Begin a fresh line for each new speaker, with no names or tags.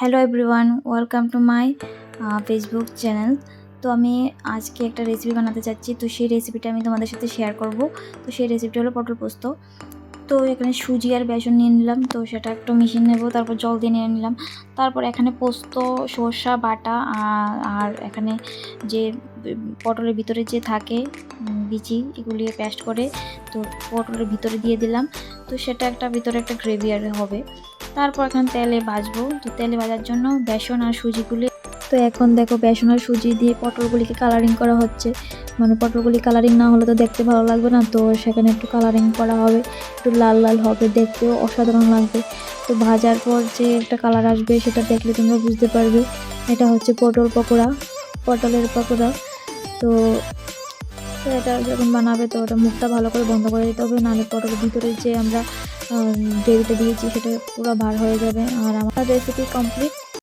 Hello everyone welcome to my Facebook channel তো আমি আজকে একটা রেসিপি বানাতে চাচ্ছি। তো সেই রেসিপিটা আমি তোমাদের সাথে শেয়ার করব। তো সেই রেসিপিটা হলো পটল পোস্ত। তো এখানে সুজি আর বেসন নিয়ে নিলাম। তো সেটা একটু মিশিয়ে নেব, তারপর জল দিয়ে নিয়ে নিলাম। তারপর এখানে পোস্ত, সর্ষা, বাটা আর এখানে যে, পটলের ভিতরে যে থাকে বিচি, এগুলি পেস্ট করে তো পটলের ভিতরে দিয়ে দিলাম। তো সেটা একটা, ভিতরে একটা গ্রেভি আর হবে। তারপর এখন তেলে ভাজবো। তো তেলে ভাজার জন্য বেসন আর সুজিগুলি তো এখন দেখো বেসন আর সুজি দিয়ে পটলগুলিকে কালারিং করা হচ্ছে। মানে পটলগুলি কালারিং না হলে তো দেখতে ভালো লাগবে না। তো সেখানে একটু কালারিং করা হবে। একটু লাল লাল হবে, দেখতেও অসাধারণ লাগবে। তো ভাজার পর যে একটা কালার আসবে সেটা দেখলে তোমরা বুঝতে পারবে। এটা হচ্ছে পটল পকোড়া, পটলের পকোড়া। তো তো এটা যখন বানাবে তো ওটা মুখটা ভালো করে বন্ধ করে দিতে হবে। নাহলে পটলের ভিতরে যে আমরা গ্রেভিটা দিয়েছি সেটা পুরো বার হয়ে যাবে। আর আমার রেসিপি কমপ্লিট